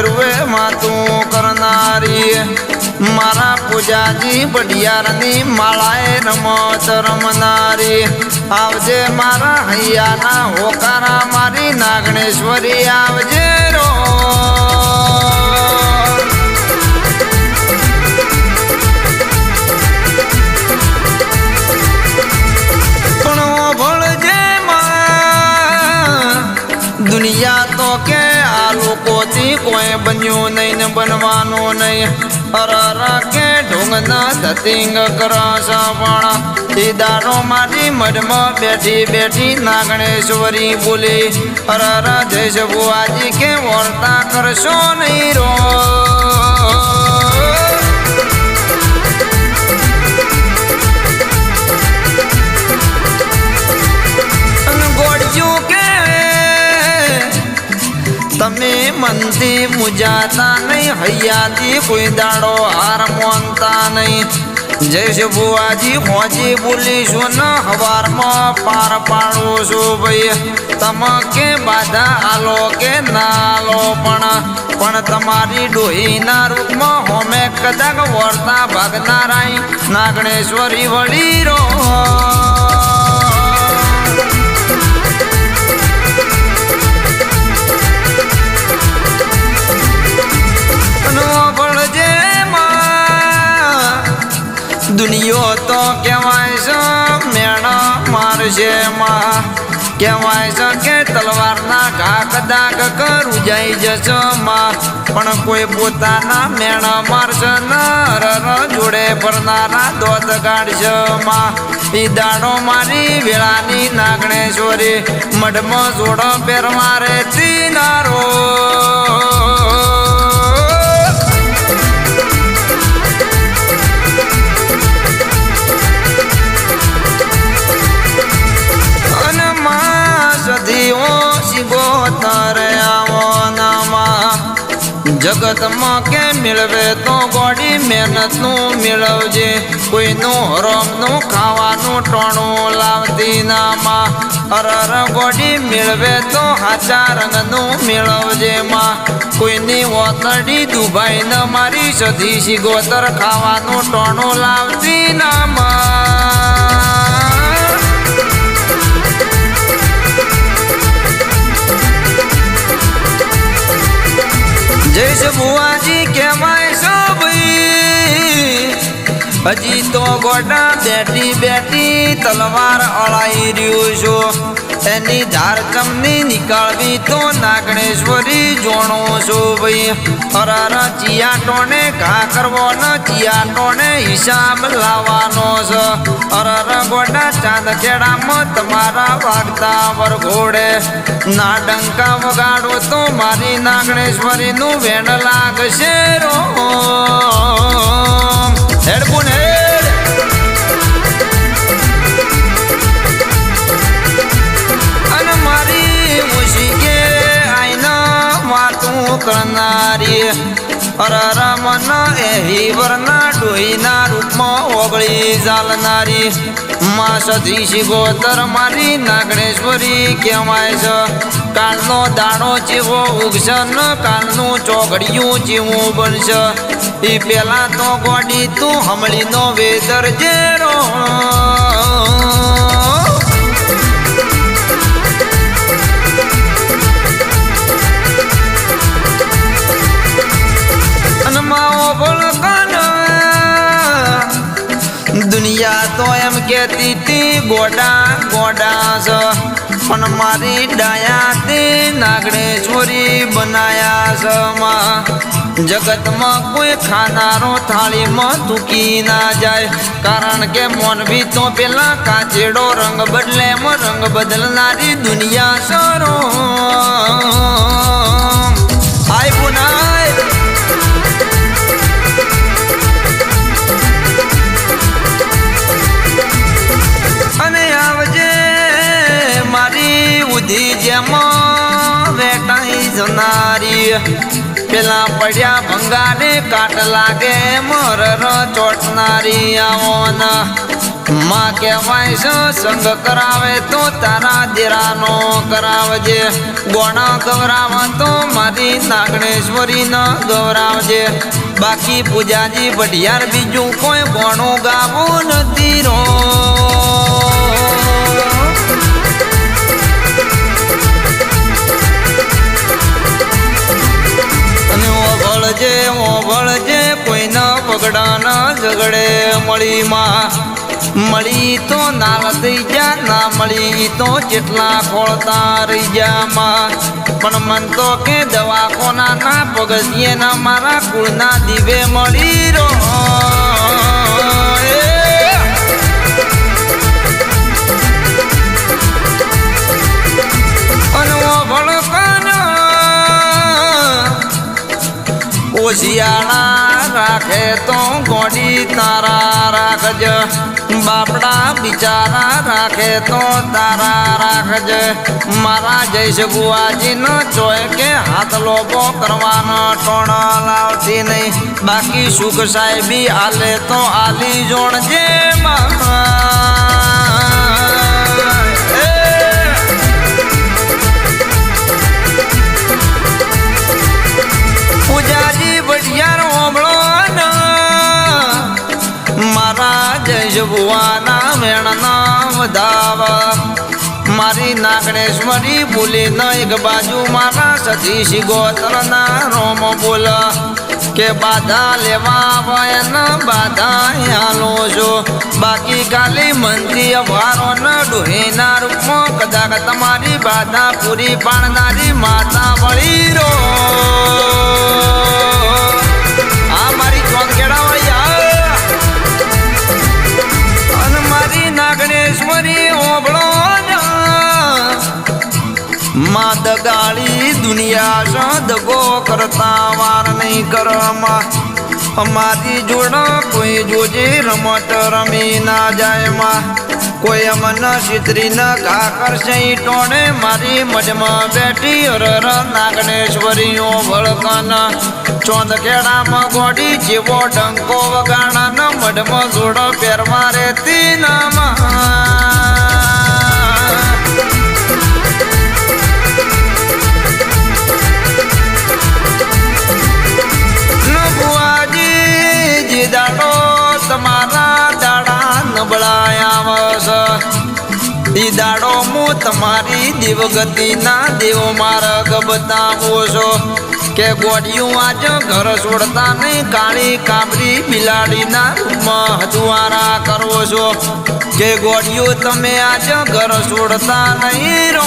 વેરવે માતું કરનારી. મારા પૂજાજી બડિયારની માળાએ રમત રમનારી આવજે મારા હૈયાના હોકારા મારી નાગણેશ્વરી, આવજે રો નહીં. અરર કે ઢોંગના ધતિંગ એ દાડો મારી મઢમાં બેઠી બેઠી નાગણેશ્વરી બોલી અરર જયશ બુઆજી કે વર્તા કરશો નહીં રો તમે મનથી મુજાતા નહીં, હૈયાથી કોઈ દાડો હાર માનતા નહીં. જય બુઆજી હોજી બોલીશું ન, હવારમાં પાર પાડું છું ભાઈ. તમે કે બાધા આલો કે ના આલો પણ પણ તમારી ડોહીના રૂપમાં હોમે કદાચ વર્તા ભાગનારાય. નાગણેશ્વરી વળી રો દુનિયો તો કહેવાય છે, મેણા મારશે માં કહેવાય છે કે તલવારના ઘા કદાક કરું જઈ જશે માં પણ કોઈ પોતાના મેણા મારશે નર જોડે ભરનારા દોત કાઢશે માં ઈ દાડો મારી વેળાની નાગણેશ્વરી મઢમાં જોડો પહેરવારે તીનારો જગતમાં કે મેળવે તો ગોડી મહેનતનું મેળવજે. કોઈનું હરમનું ખાવાનું ટોણું લાવતી નામાં અરર ગોડી મેળવે તો હાચા રંગનું મેળવજે માં. કોઈની ઓતરડી દુભાઈ ન મારી સધી શિગોતર ખાવાનું ટોણું લાવતી નામાં જયશ બુઆજી હજી તો ગોડા બેઠી બેઠી તલવાર અળાઈ રહ્યું છો. એની ધાર ચમની નીકળવી તો નાગણેશ્વરી જોણો છો ભાઈ. અરર ચિયા ટોને ઘા કરવો ચિયા ટોને હિસાબ લાવવાનો છે. અરર ગોડા ચાંદ ખેડામાં તમારા વાગતા વરઘોડે. ના ડંકા વગાડો તો મારી નાગણેશ્વરીનું વેણ લાગશે રો હેડફોન હેડ. અને મારી મુશીકે આઈના વાતું કરનારી. અરર મન એહી વરના ડોહીના રૂપમાં ઓગળી ચાલનારી માં સધી ગોતર મારી નાગણેશ્વરી કહેવાય છે. કાલનો દાણો જેવો ઉગશે ને કાલનું ચોઘડિયું જેવું બનશે. એ પેલા તો ગોડી તું હમળીનો વેદર જેરો. અને કહેતી તી ગોડા ગોડા જ પણ મારી ડાયા તે નાગણેશ્વરી બનાયા જ જગતમાં કોઈ ખાનારો થાળીમાં તૂકી ના જાય, કારણ કે મોનવી તો પેલા કાચેડો રંગ બદલે રંગ બદલનારી દુનિયા સરો. જનારી. પેલા પડ્યા ભંગાને કાટ લાગે મોર ચોટનારી આવોના. માં કહેવાય છે, સંગ કરાવે તો તારા દીરાનો કરાવજે. ગોણા ગૌરાવ તો મારી નાગણેશ્વરી ન ગૌરાવજે બાકી પૂજાજી ભટિયાર બીજું કોઈ ગોણું ગાવું નથી રો ઓભળજે ઓભળજે કોઈના પગડા ના ઝઘડે મળી માં મળી તો નાલ થઈ જા, ના મળી તો જેટલા ખોળતા રહી જા માં. પણ મન તો કે દવાખોના ના પગથિયે ના મારા કુળના દીવે મળી રો ઓશિયાળા રાખે તો ગોડી તારા રાખજ. બાપડા બિચારા રાખે તો તારા રાખજ. મારા ગુવાજી ન ચોય કે હાથ લોબો કરવાનો ટોણ લાવતી નહીં. બાકી સુખ સાહેબી આલે તો આલી જોણજે નાગણેશ્વરી બોલે ન, એક બાજુ મારા સતીશ ગોત્રના રોમ બોલ કે બાધા લેવા આવે ન બાધા હાલો છો બાકી ખાલી મંત્રી વારો ન ડોહીના રૂપમાં, કદાચ તમારી બાધા પૂરી પાડનારી માતા વળી રો. કરતા વાર નહીં કરવામાં. અમારી જોડ કોઈ જોજે રમત રમી ના જાય માં. કોઈ અમન સિત્રી ન ઘા કરશે ટોણે મારી મજમાં બેઠી અરર ઓ ભળકન ચોંદ ખેડામાં ગોડી જેવો ડંકો વગાણા ન મઢમાં જોડો પહેરવા રેતી નભુઆજી ઈ મો તમારી દેવગતિના દેવ માર્ગ બતાવો છો. કે ગોડિયું આજ ઘર છોડતા નહીં, કાળી કાબરી બિલાડીના રૂપમાં હજુવારા કરો છો. કે ગોડિયું તમે આજ ઘર છોડતા નહીં રો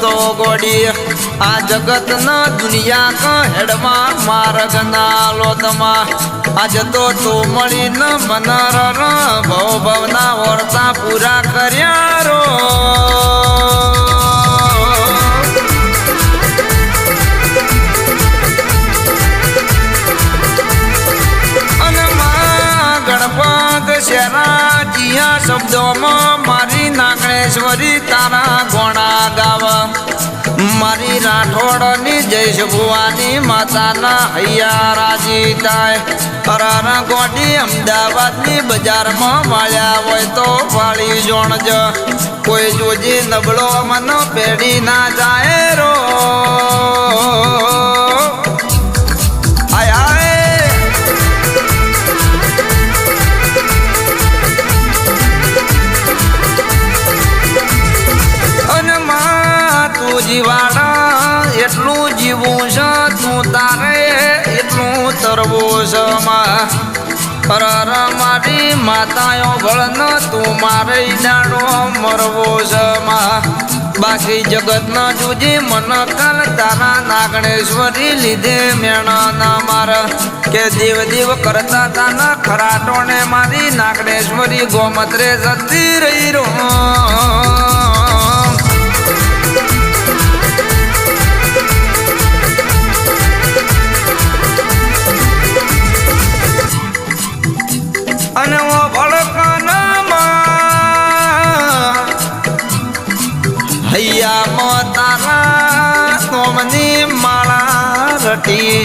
તો ગોડી. આ જગત ના દુનિયા ક હેડમાં માર્ગ ના લોતમાં આજ તો તું મળી ન મનર ભવ ભવના વર્તા પૂરા કર્યા રો. શબ્દોમાં મારી રાઠોડની જય ભુવાની માતાના હૈયા રાજી થાય અરાર ગોડી અમદાવાદની બજારમાં વાળ્યા હોય તો વાળી જોણજ. કોઈ જોજી નબળો મન પેઢી ના જાય રો. મારે દાડો મરવો જમા. બાકી જગત ન જુજી મન કાલ તારા નાગણેશ્વરી લીધે મેણા ના માર. કે દેવ દેવ કરતા તાના ખરાટોને મારી નાગણેશ્વરી ગોમત્રે જતી રહી રો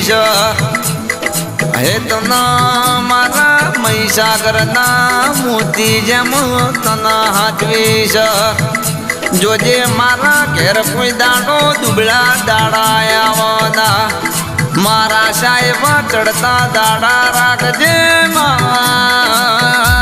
રટીશ હે તના મારા મહીસાગરના મોતી જેમ તના હાથવીશ જોજે મારા ઘેર કોઈ દાડો દુબળા દાડા આવના મારા સાહેબ ચડતા દાડા રાખજે મા